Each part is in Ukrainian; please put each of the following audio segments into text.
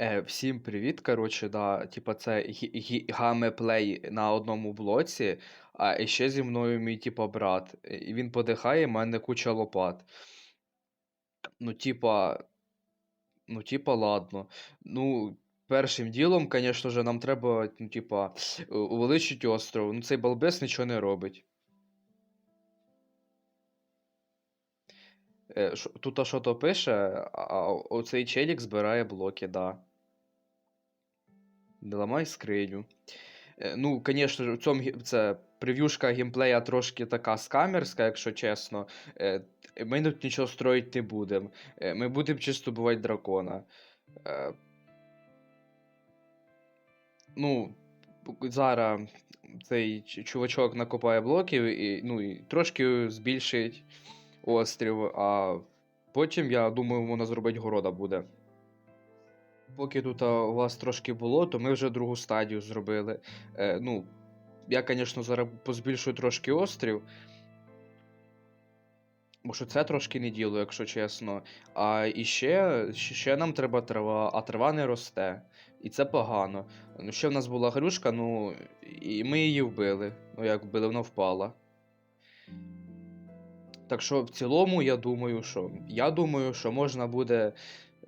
Е, всім привіт. Коротше, да, типа це гі- гі- гамеплей на одному блоці, а ще зі мною мій типа брат. Е, І він подихає, в мене куча лопат. Ну, типа, ну, типа, ладно. Ну, першим ділом, звісно ж, нам треба, ну, типа, увеличити остров. Ну, цей балбес нічого не робить. Е, Тут а що то пише, а оцей челік збирає блоки, да. Не ламай скриню. Е, Ну, звісно ж, цьому це прев'юшка геймплея трошки така скамерська, якщо чесно. Е, Ми тут нічого строїти не будемо. Ми будемо чисто бувати дракона. Ну, зараз цей чувачок накопає блоків і, ну, і трошки збільшить острів, а потім, я думаю, можна зробити города буде. Поки тут у вас трошки було, то ми вже другу стадію зробили. Е, ну, я, звісно, зараз позбільшую трошки острів. Бо що це трошки не діло, якщо чесно. А і ще ще нам треба трава, а трава не росте. І це погано. Ну, ще в нас була грюшка, ну, і ми її вбили. Ну, як вбили, вона впала. Так що в цілому, я думаю, що. Я думаю, що можна буде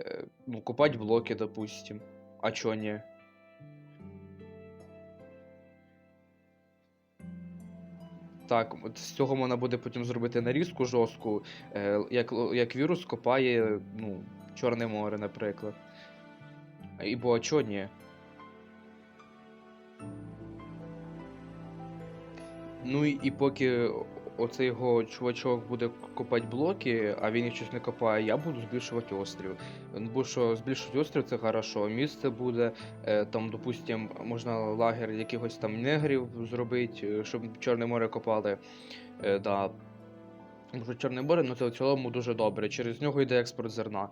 е, ну, купати блоки, допустим. А чо ні? Так, от з цього можна буде потім зробити нарізку жорстку, е, як, як вірус копає, ну, Чорне море, наприклад. І бо а чо ні? Ну і, і поки оцей його чувачок буде копати блоки, а він їх щось не копає, я буду збільшувати острів. Бо що збільшувати острів це хорошо. Місце буде, е, там, допустим, можна лагер якихось там негрів зробити, е, щоб Чорне море копали. Е, да. Може, Чорне море, ну це в цілому дуже добре. Через нього йде експорт зерна.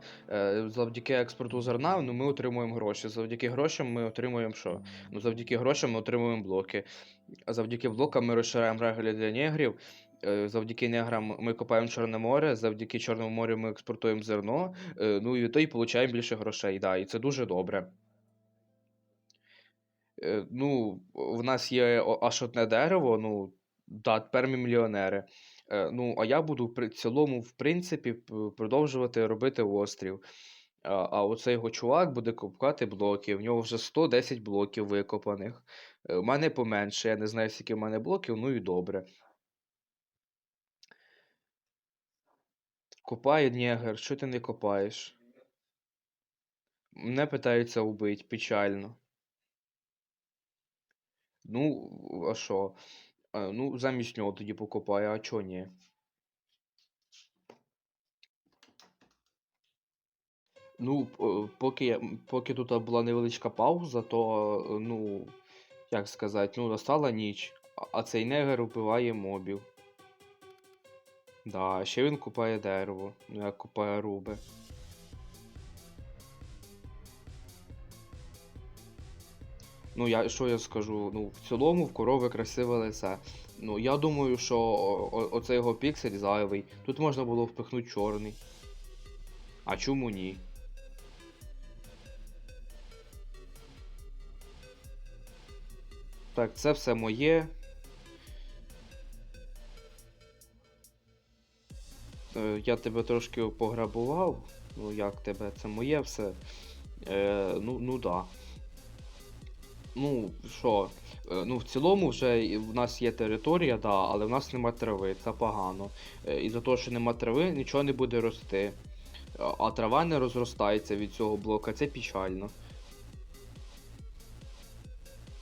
Завдяки експорту зерна ну, ми отримуємо гроші. Завдяки грошам ми отримуємо що? Ну, завдяки грошам ми отримуємо блоки. А завдяки блокам ми розширяємо регулі для негрів. Е, Завдяки неграм ми копаємо Чорне море, завдяки Чорному морю ми експортуємо зерно, е, ну і то й получаємо більше грошей. Да, і це дуже добре. Е, Ну, в нас є аж одне дерево, ну, да, тепер ми мільйонери. Ну, а я буду при цілому, в принципі, продовжувати робити острів. А, а оцей його чувак буде копати блоки. В нього вже 110 блоків викопаних. У мене поменше, я не знаю, скільки в мене блоків, ну і добре. Копає негр, що ти не копаєш? Мене питаються вбити, печально. Ну, а що? Ну, замість нього тоді покопаю, а чо ні? Ну, поки, поки тут була невеличка пауза, то, ну, як сказати, ну, настала ніч, а- цей негер вбиває мобів. Да, ще він купає дерево, ну як купає руби. Ну, я що я скажу? Ну, в цілому в корови красиве лице. Ну, я думаю, що оцей його піксель зайвий. Тут можна було впихнути чорний. А чому ні? Так, це все моє. Я тебе трошки пограбував. Ну як тебе? Це моє все. Е, ну, ну да. Ну, що, е, ну в цілому вже в нас є територія, да, але в нас нема трави, це погано. Е, І за того, що нема трави, нічого не буде рости. А- А трава не розростається від цього блока, це печально.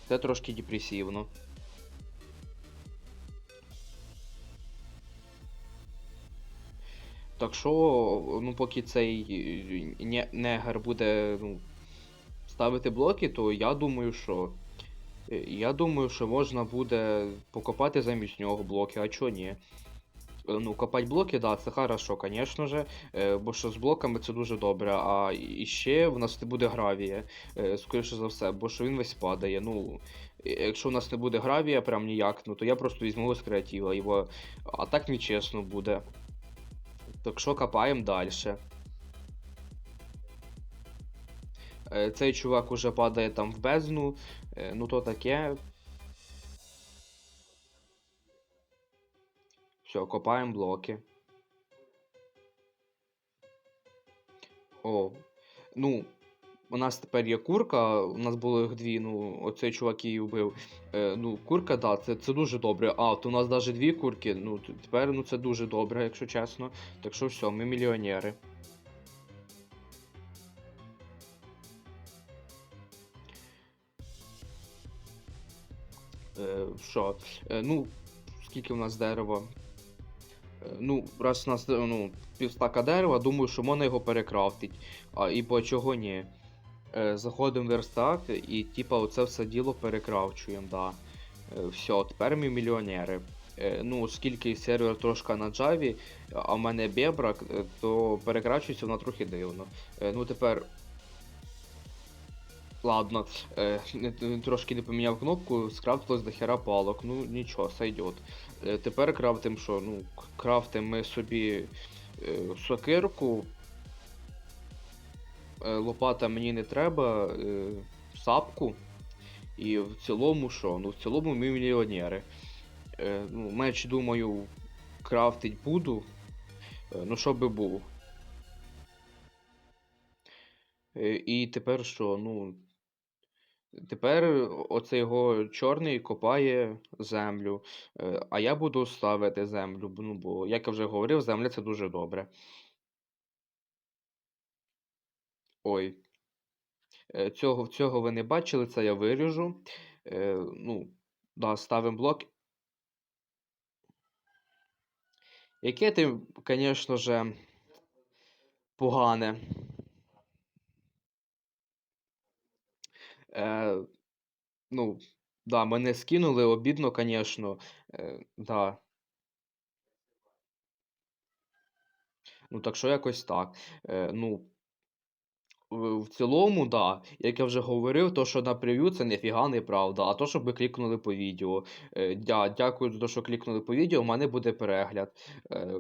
Це трошки депресивно. Так що, ну, поки цей е, негр буде ну, ставити блоки, то я думаю, що. е, Я думаю, що можна буде покопати замість нього блоки, а чого ні? Е, Ну, копати блоки, да, це хорошо, звісно же, бо що з блоками це дуже добре. А і ще в нас не буде гравія, скоріше за все, бо що він весь падає. Ну, якщо в нас не буде гравія, прям ніяк, ну то я просто візьму з креатива, його, а так нечесно буде. Так що копаємо далі. Е, Цей чувак уже падає там в бездну. Е, Ну то таке. Все, копаємо блоки. О. Ну, у нас тепер є курка, у нас було їх дві, ну, оцей чувак її вбив. Е, ну, курка, да, це, це дуже добре. А, то у нас навіть дві курки, ну, тепер ну, це дуже добре, якщо чесно. Так що все, ми мільйонери. Е, що? Е, ну, скільки у нас дерева? Е, Ну, раз у нас е, ну, півстака дерева, думаю, що можна його перекрафтить. А і по чого ні. Е, Заходимо в верстак і типа оце все діло перекрафчуємо, да. Е, Все, тепер ми мільйонери. Е, Ну, оскільки сервер трошки на Java, а в мене бебрак, то перекрачується вона трохи дивно. Ну тепер. Ладно, трошки не поміняв кнопку, скрафтилось до хера палок. Ну нічого, сойдет. Тепер крафтим що? Ну, крафтим ми собі сокирку. Е, Лопата мені не треба, е, сапку. І в цілому що? Ну, в цілому ми мільйонери. Е, ну, меч, думаю, крафтить буду. Ну, що би був. Е, і тепер що? Ну. Тепер оцей його чорний копає землю. А я буду ставити землю. Ну, бо, як я вже говорив, земля це дуже добре. Ой. Е, Цього, цього ви не бачили, це я виріжу. Е, ну, да, ставимо блок. Яке ти, звісно же, погане. Е, ну, да, мене скинули, обідно, звісно. Е, да. Ну, так що якось так. Е, ну, в цілому, да, як я вже говорив, то, що на прев'ю, це ніфіга не правда. А то, щоб ви клікнули по відео. Е, дя, дякую за те, що клікнули по відео, у мене буде перегляд. Е,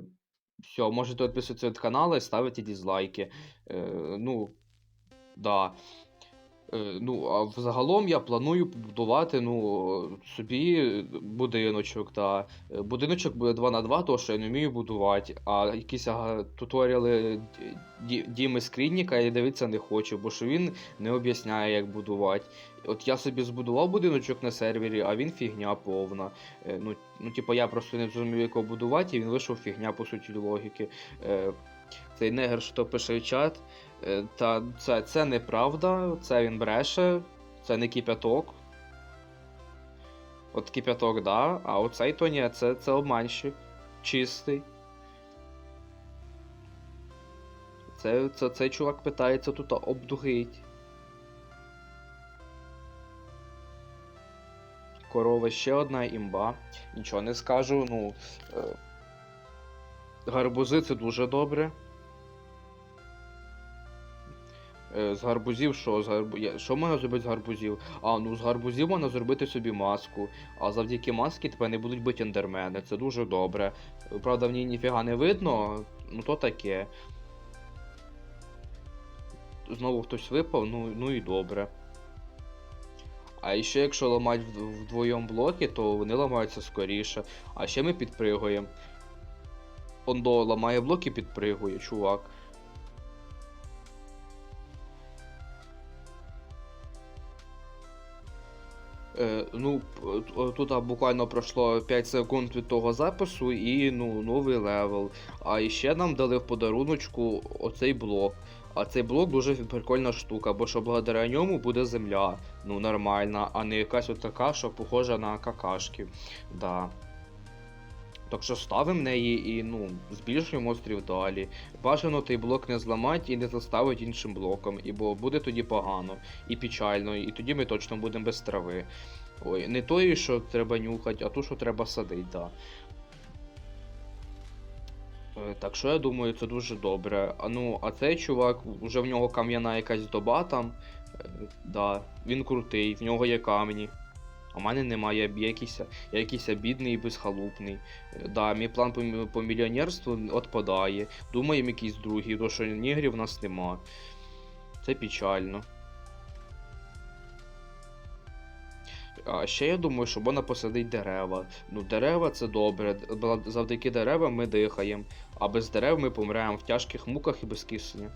все, можете підписуватися від каналу і ставити дізлайки. Е, ну, да. Е, Ну, а взагалом я планую побудувати ну, собі будиночок. Та. Е, Будиночок буде 2 на 2, тому що я не вмію будувати, а якісь ага, туторіали Ді- Ді- Діми Скрідніка я дивитися не хочу, бо що він не об'ясняє, як будувати. От я собі збудував будиночок на сервері, а він фігня повна. Е, Ну, ну типу, я просто не зрозумів, як його будувати, і він вийшов фігня по суті логіки. Цей негр, що пише в чат. Е, Та це, це неправда, це він бреше, це не кипяток. От кипяток, да, а оцей то ні, це, це обманщик. Чистий. Це, це, цей чувак питається тут обдурить. Корова ще одна імба. Нічого не скажу, ну. Е, гарбузи це дуже добре. З гарбузів що? З гарбу... Що можна зробити з гарбузів? А, ну з гарбузів можна зробити собі маску. А завдяки масці тепер не будуть бити ендермени. Це дуже добре. Е, Правда, в ній ніфіга не видно, ну то таке. Знову хтось випав, ну, ну і добре. А ще якщо ламати вдвоєм блоки, то вони ламаються скоріше. А ще ми підпригуємо. Ондо ламає блоки, підпригує, чувак. Ну, тут буквально пройшло 5 секунд від того запису і ну, новий левел. А ще нам дали в подаруночку оцей блок. А цей блок дуже прикольна штука, бо що благодаря ньому буде земля. Ну, нормальна, а не якась от така, що похожа на какашки. Да. Так що ставимо неї і ну, збільшуємо острів далі. Бажано той блок не зламати і не заставити іншим блоком, і бо буде тоді погано і печально, і тоді ми точно будемо без трави. Ой, не тої, що треба нюхати, а ту, що треба садити, да. Е, Так що я думаю, це дуже добре. А ну, а цей чувак, вже в нього кам'яна якась доба там. Е, Да, він крутий, в нього є камені. А в мене немає, я якийсь, я якийсь бідний і безхалупний. Да, Мій план по, по мільйонерству відпадає. Думаємо якийсь другий, тому що нігрів в нас нема. Це печально. А ще я думаю, що вона посадить дерева. Ну, дерева це добре. Завдяки деревам ми дихаємо, а без дерев ми помремо в тяжких муках і без кисню.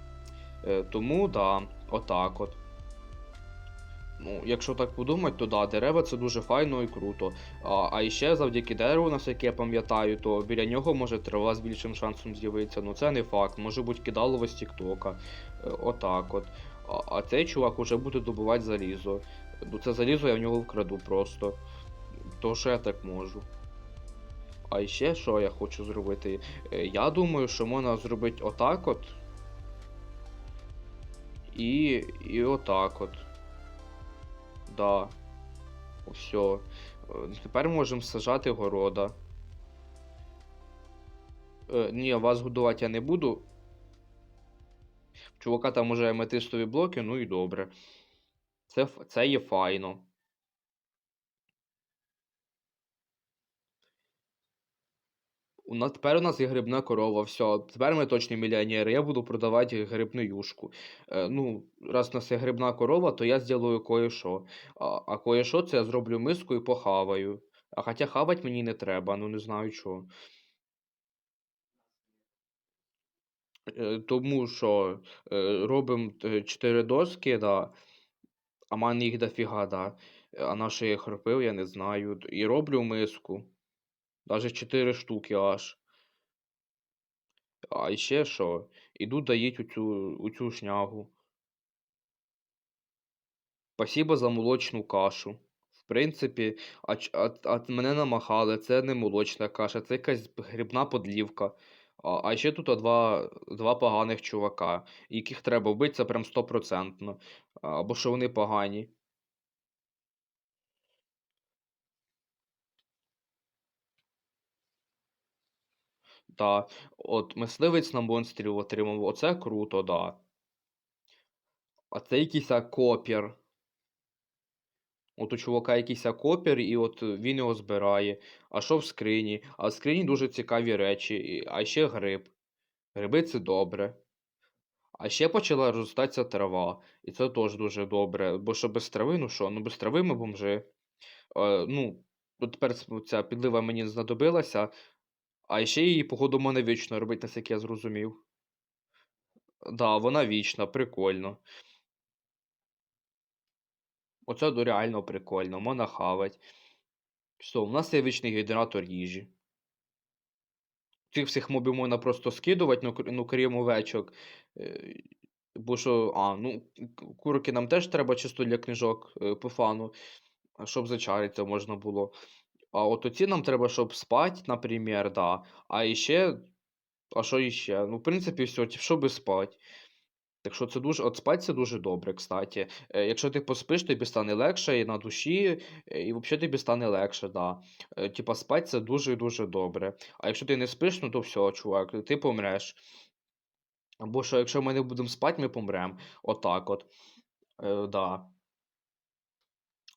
Е, тому да, отак от. Ну, якщо так подумати, то да, дерева це дуже файно і круто. А, а ще завдяки дереву, наскільки я пам'ятаю, то біля нього може трава з більшим шансом з'явитися. Ну це не факт, може бути кидалово з Тіктока. Е, отак от. А, а цей чувак уже буде добувати залізо. Ну це залізо я в нього вкраду просто. То що я так можу. А ще що я хочу зробити? Е, Я думаю, що можна зробити отак от. І. і отак от. Да. Все. Тепер можемо сажати города. Е, ні, вас годувати я не буду. Чувака там уже аметистові блоки, ну і добре. Це, це є файно. У нас тепер у нас є грибна корова, все. Тепер ми точні мільйонери. Я буду продавати грибну юшку. Е, ну, раз у нас є грибна корова, то я зроблю кое-що. А, а кое-що це я зроблю миску і похаваю. А хоча хавать мені не треба, ну не знаю чого. Е, тому що е, робимо 4 доски, да, а мене їх дофіга, да. А на що я їх робив, я не знаю. І роблю миску. Даже 4 штуки аж. А ще що? Іду доїть у цю, шнягу. Спасибо за молочну кашу. В принципі, а, а, а мене намахали, це не молочна каша, це якась грибна подлівка. А, а ще тут два, два поганих чувака, яких треба вбити, це прям стопроцентно. Або що вони погані. Да. От мисливець на монстрів отримав. Оце круто, да. А це якийсь копір. От у чувака якийсь копір, і от він його збирає. А що в скрині? А в скрині дуже цікаві речі. А ще гриб. Гриби це добре. А ще почала розростатися трава. І це теж дуже добре. Бо що без трави, ну що, ну без трави ми бомжи. Е, ну, тепер ця підлива мені знадобилася. А ще її, походу, мене вічно робить, наскільки я зрозумів. Да, вона вічна, прикольно. Оце реально прикольно, можна хавать. Все, у нас є вічний генератор їжі. Цих всіх мобів можна просто скидувати, ну, ну крім овечок. Е, Бо що, а, ну, курки нам теж треба чисто для книжок е, по фану, щоб зачаритися можна було. А от оці нам треба, щоб спати, наприклад, да. А іще, а що іще? Ну, в принципі, все, щоб спати. Так що це дуже, от спать це дуже добре, кстати. Е, якщо ти поспиш, тобі стане легше і на душі, е, і взагалі тобі стане легше, да. Е, типа спать це дуже і дуже добре. А якщо ти не спиш, ну то все, чувак, ти помреш. Або що, якщо ми не будемо спати, ми помремо. Отак от. Е, да.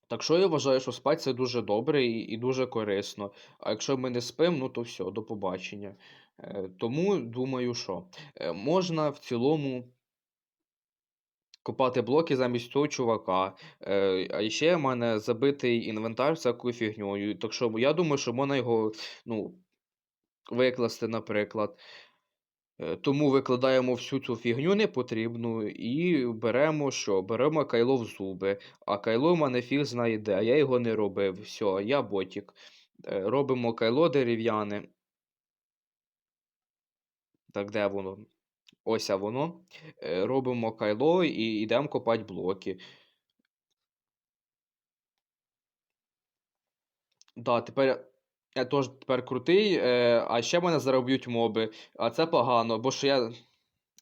Так що я вважаю, що спать це дуже добре і, і дуже корисно. А якщо ми не спимо, ну то все, до побачення. Е, тому думаю, що е, можна в цілому копати блоки замість цього чувака. Е, а ще в мене забитий інвентар всякою фігньою. Так що я думаю, що можна його ну, викласти, наприклад. Е, Тому викладаємо всю цю фігню непотрібну і беремо що? Беремо кайло в зуби. А кайло в мене фіг знає де, а я його не робив. Все, я ботік. Е, Робимо кайло дерев'яне. Так, де воно? Ось а воно. Е, Робимо кайло і йдемо копати блоки. Да, тепер я теж тепер крутий, е, а ще мене зараз вб'ють моби. А це погано, бо що я.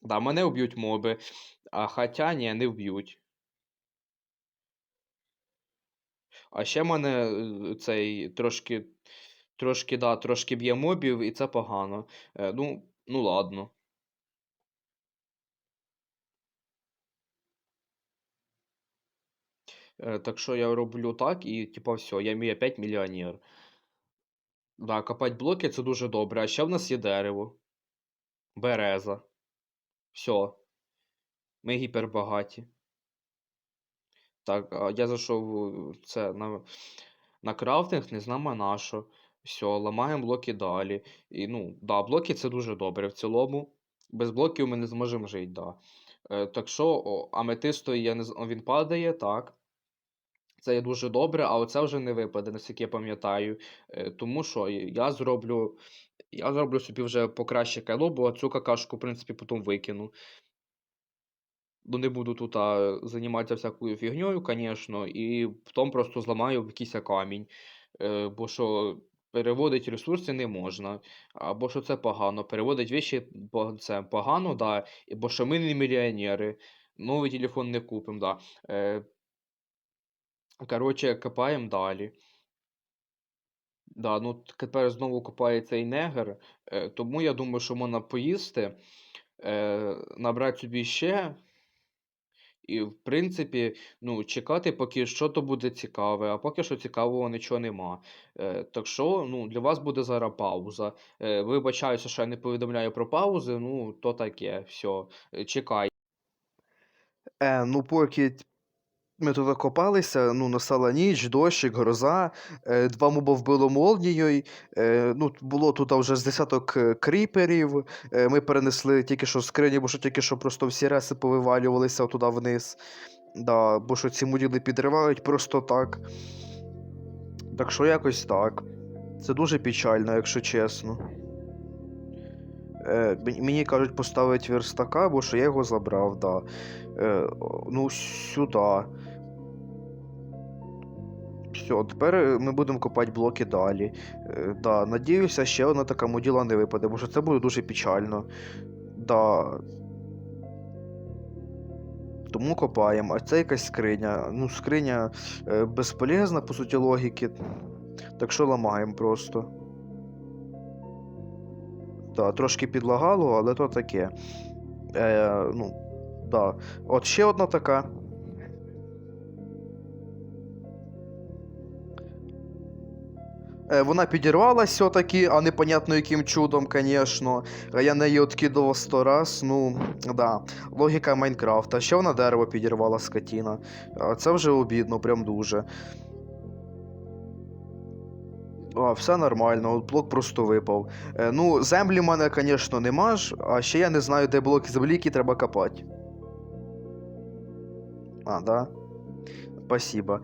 Да, мене вб'ють моби. А хоча ні, не вб'ють. А ще мене е, цей трошки. Трошки, да, трошки б'є мобів, і це погано. Е, ну, ну ладно. Е, так що я роблю так, і типа все, я мій опять мільйонер. Да, копати блоки це дуже добре. А ще в нас є дерево. Береза. Все. Ми гіпербагаті. Так, я зайшов це на, на крафтинг, не знаємо на що. Все, ламаємо блоки далі. І ну, да, блоки це дуже добре в цілому. Без блоків ми не зможемо жити, да. Е, так що, о, аметистої я не він падає, так. Це є дуже добре, а оце вже не випаде, наскільки я пам'ятаю. Е, тому що я зроблю. Я зроблю собі вже покраще кайло, бо цю какашку, в принципі, потім викину. Ну, не буду тут а, займатися всякою фігньою, звісно, і потім просто зламаю якийсь камінь. Е, бо що переводити ресурси не можна. Або що це погано. Переводити віші це погано, да. Бо що ми не мільйонери. Новий телефон не купимо, да. Коротше, копаємо далі. Да, ну тепер знову копає цей негр, е, тому я думаю, що можна поїсти, е, набрати собі ще, і, в принципі, ну, чекати, поки що то буде цікаве, а поки що цікавого нічого нема. Е, так що, ну, для вас буде зараз пауза. Е, вибачаюся, що я не повідомляю про паузи, ну, то таке, все, чекай. Е, ну, поки ми тут окопалися, ну, настала ніч, дощик, гроза, е, два моба вбило молнією, е, ну, було тут вже з десяток е, кріперів, ми перенесли тільки що скрині, бо що тільки що просто всі реси повивалювалися туди вниз. Да, бо що ці моділи підривають просто так. Так що якось так. Це дуже печально, якщо чесно. Е, мені кажуть поставити верстака, бо що я його забрав, да. Е, ну, сюди. Все, тепер е, ми будемо копати блоки далі. Е, да, надіюся, ще одна така моділа не випаде, бо що це буде дуже печально. Да. Тому копаємо. А це якась скриня. Ну, скриня е, безполезна, по суті, логіки. Так що ламаємо просто. Да, трошки підлагало, але то таке. Е, ну, да. От ще одна така. Вона підірвалась все-таки, а непонятно яким чудом, звісно. Я неї откидував сто раз. Ну, да. Логіка Майнкрафта. Ще вона дерево підірвала скотіна. Це вже обідно, прям дуже. А, все нормально, от блок просто випав. Е, ну, землі в мене, звісно, нема ж, а ще я не знаю, де блоки землі, які треба копати. А, да. Спасибо.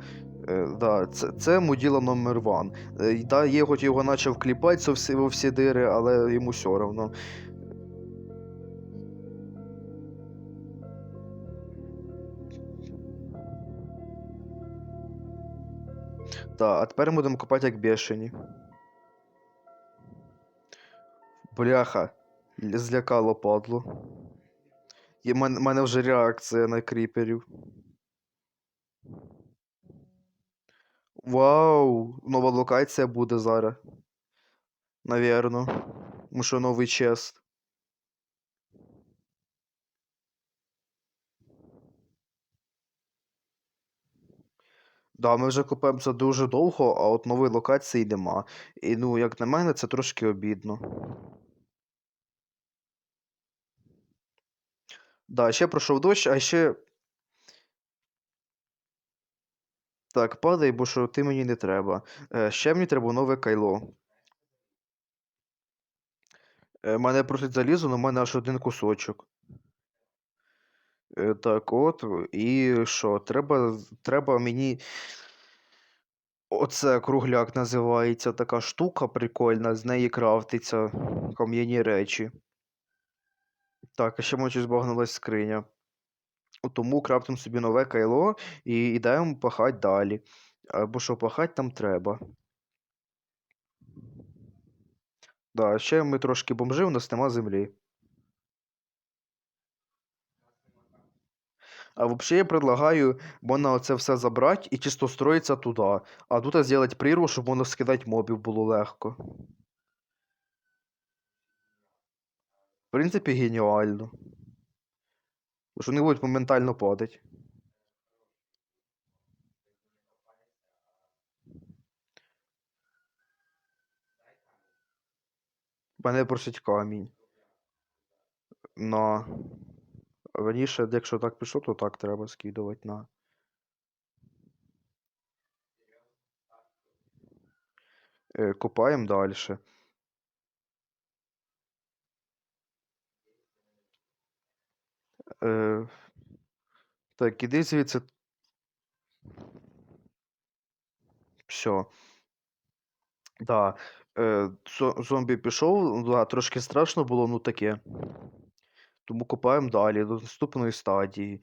Е, да, це, це муділа номер ван. Е, да, я хоч його почав кліпати во всі дири, але йому все одно. Так, а тепер ми будемо копати як бешені. Бляха, злякало падло. Мене, мене вже реакція на кріперів. Вау! Нова локація буде зараз. Навірно. Тому що новий чест. Да, ми вже купуємо це дуже довго, а от нової локації нема. І ну, як на мене, це трошки обідно. Да, ще пройшов дощ, а ще. Так, падай, бо що ти мені не треба. Е, ще мені треба нове кайло. Е, мене просить залізо, але в мене аж один кусочок. Е, так, от. І що? Треба, треба мені. Оце кругляк називається така штука прикольна, з неї крафтиться кам'яні речі. Так, а ще мочі збагнулась скриня. Тому крафтимо собі нове кайло і йдемо пахати далі. Бо що пахати там треба. Да, ще ми трошки бомжи, у нас нема землі. А взагалі я предлагаю можна оце все забрати і чисто строїться туди. А тут зробити прірву, щоб можна скидати мобів було легко. В принципі, геніально. Що вони будуть моментально падати. Мене просить камінь. На. Раніше, якщо так пішло, то так треба скидувати на. Е, копаємо далі. Е, так, іди звідси. Все. Да. Е, зомбі пішов, да, трошки страшно було, ну таке. Тому копаємо далі до наступної стадії.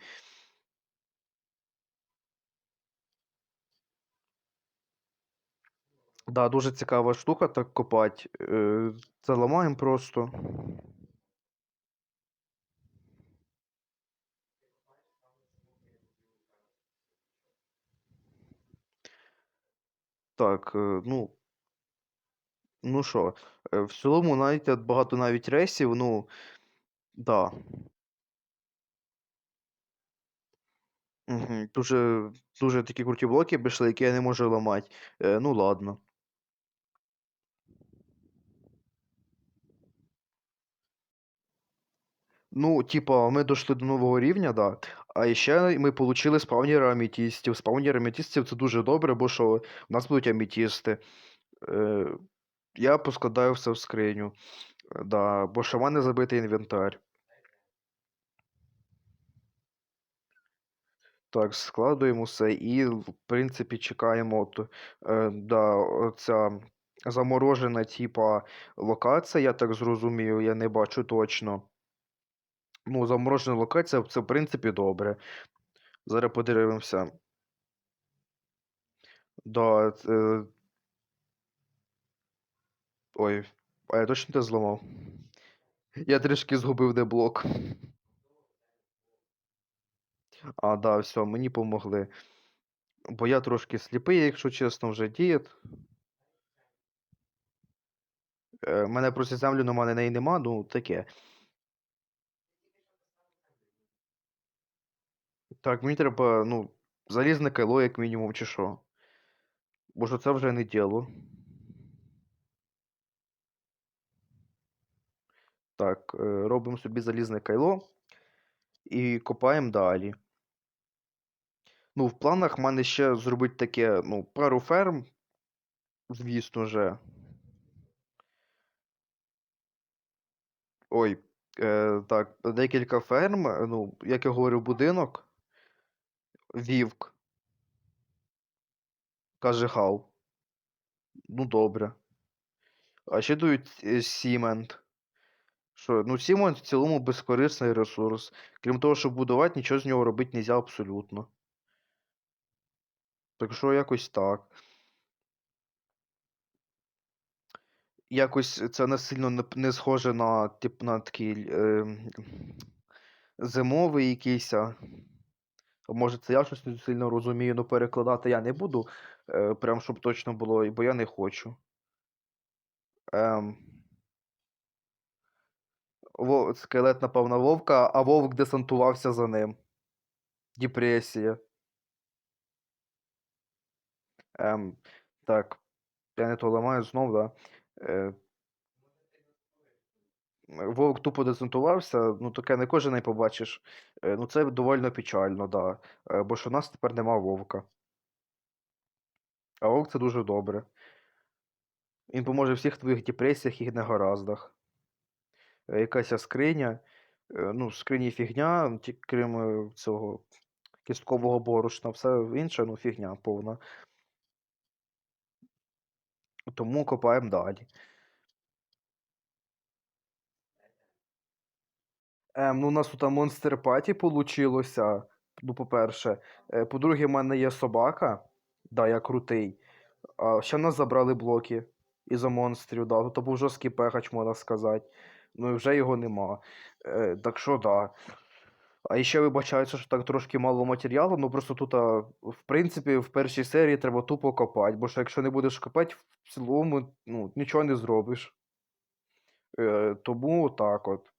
Да, дуже цікава штука так копати. Е, це ламаємо просто. Так, е, ну. Ну що, е, в цілому навіть багато навіть рейсів, ну. Да. Дуже, дуже такі круті блоки пішли, які я не можу ламати. Е, ну ладно. Ну, типа, ми дійшли до нового рівня, да. А ще ми отримали спавнера амітістів. Спавнер амітістів це дуже добре, бо що в нас будуть амітісти. Е, я поскладаю все в скриню. Да, бо що в мене забитий інвентар. Так, складуємо все і, в принципі, чекаємо. От, е, да, оця заморожена, типа, локація, я так зрозумів, я не бачу точно. Ну, заморожена локація, це в принципі добре. Зараз подивимося. Да, це... Ой, а я точно те зламав. Я трішки згубив де блок. А, да, все, мені помогли. Бо я трошки сліпий, якщо чесно, вже дієт. Е, мене просять землю, в мене неї нема, ну таке. Так, мені треба, ну, залізне кайло, як мінімум, чи що. Бо що це вже не діло. Так, е, робимо собі залізне кайло і копаємо далі. Ну, в планах в мене ще зробити таке, ну, пару ферм, звісно же. Ой, е, так, декілька ферм, е, ну, як я говорив, будинок. Вівк. Каже Хау. Ну, добре. А ще дають е, Сімент. Що, ну, Сімент в цілому безкорисний ресурс. Крім того, щоб будувати, нічого з нього робити нельзя абсолютно. Так що якось так. Якось це не сильно не, не схоже на, тип, на такий е, зимовий якийсь. Може, це я щось не сильно розумію, але перекладати я не буду. Е, прям щоб точно було, бо я не хочу. Ем, Вов... Скелет напав на вовка, а вовк десантувався за ним. Депресія. Ем, так. Я не то ламаю знов, да. Е, Вовк тупо десантувався, ну таке не кожен і побачиш. Е, Ну це доволі печально, да. Е, Бо що в нас тепер нема вовка. А вовк це дуже добре. Він поможе в всіх твоїх депресіях і негараздах. Е, Якась скриня. Е, Ну, скрині фігня, крім цього кісткового борошна, все інше, ну, фігня повна. Тому копаємо далі. Ем, ну, у нас тут Monster Party получилося. Ну, по-перше. Е, По-друге, в мене є собака. Да, я крутий. А ще нас забрали блоки із-за монстрів, да. Тут був жорсткий пехач, можна сказати. Ну і вже його нема. Е, так що, да. А ще вибачається, що так трошки мало матеріалу, ну просто тут, в принципі, в першій серії треба тупо копати, бо що якщо не будеш копати, в цілому ну, нічого не зробиш. Е, тому так от.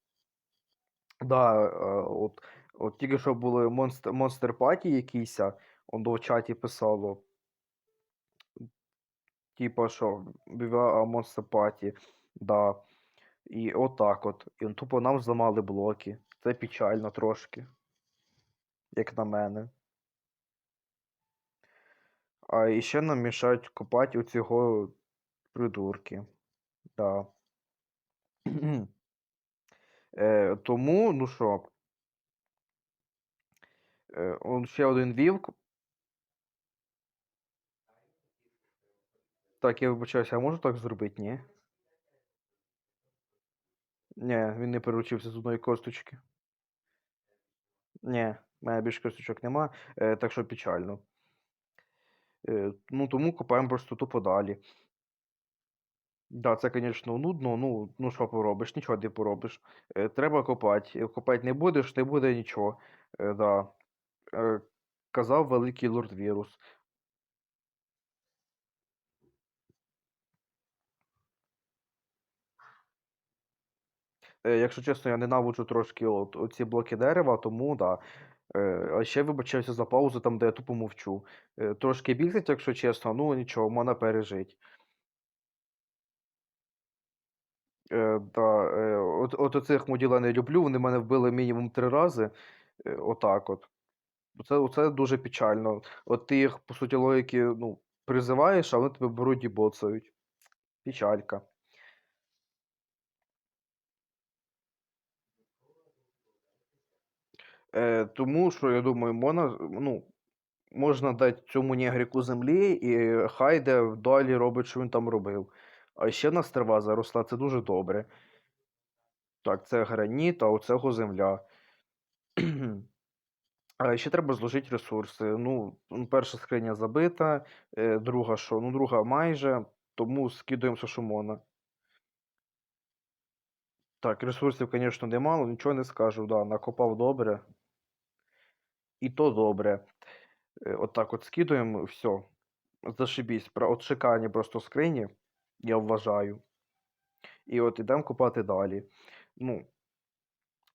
Да, е, от, от тільки що були Monster, Monster Party якісь, он до чаті писало. Типа що, a Monster Party, да. І отак от. І тупо нам зламали блоки. Це печально трошки. Як на мене. А і ще нам мішають копати у цього Придурки. Да. Е, тому, ну що, е, он ще один вівк. Так, я вибачаюся, а можу так зробити, ні? Ні, він не переручився з одної косточки. Ні, в мене більше косточок нема, е, так що печально. Е, ну, тому копаємо просто тупо далі. Да, це, звісно, нудно, ну, ну що поробиш, нічого не поробиш. Е, треба копати. Копати не будеш, не буде нічого. Е, да. Е, казав великий лорд Вірус. Е, якщо чесно, я ненавиджу трошки от, оці блоки дерева, тому да. Е, а ще вибачаюся за паузу, там, де я тупо мовчу. Е, трошки бісить, якщо чесно, ну нічого, можна пережити. Е, да, е, от, от оцих моділа не люблю, вони мене вбили мінімум три рази. Е, отак от. Це, оце дуже печально. От ти їх, по суті, логіки, ну, призиваєш, а вони тебе беруть і боцають. Печалька. Е, тому що, я думаю, можна, ну, можна дати цьому негріку землі, і хай де далі робить, що він там робив. А ще в нас трава заросла, це дуже добре. Так, це граніт, а оцього земля. А ще треба зложити ресурси. Ну, перша скриня забита, е, друга що? Ну, друга майже, тому скидуємо можна. Так, ресурсів, звісно, немало, нічого не скажу, да, накопав добре. І то добре. Е, Отак от скидуємо, все. Зашибісь. От шикарні просто скрині, я вважаю. І от ідемо копати далі. Ну,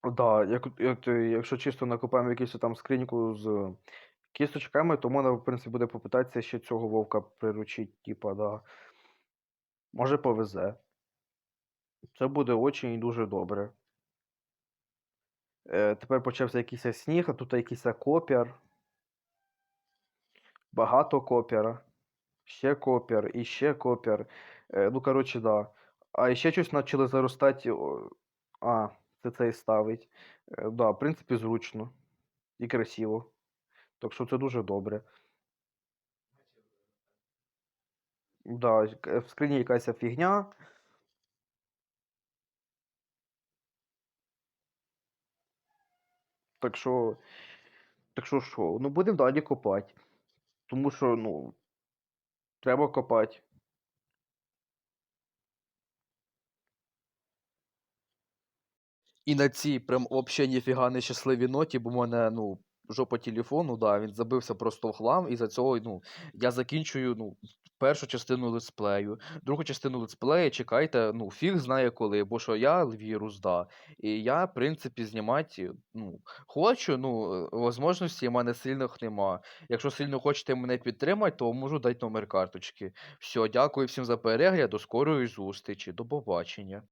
да, як, е, якщо чисто накопаємо якусь там скриньку з кісточками, то можна, в принципі, буде попитатися ще цього вовка приручити, типа, да. Може повезе. Це буде очень і дуже добре. Е, тепер почався якийсь сніг, а тут якийсь копір. Багато копіра. Ще копір, і ще копір. Е, ну, коротше, да. А ще щось почали заростати. А, це цей ставить. Е, да, в принципі, зручно. І красиво. Так що це дуже добре. Да, в скрині якась фігня. Так що. Так що що? Ну, будемо далі копати. Тому що, ну, треба копати. І на цій прям вообще ніфіга не щасливій ноті, бо в мене, ну, жопа телефону, да, він забився просто в хлам, і за цього, ну, я закінчую, ну, першу частину летсплею. Другу частину летсплею чекайте, ну, фіг знає коли, бо що я вірус, да. І я, в принципі, знімати, ну, хочу, ну, возможності в мене сильних нема. Якщо сильно хочете мене підтримати, то можу дати номер карточки. Все, дякую всім за перегляд, до скорої зустрічі, до побачення.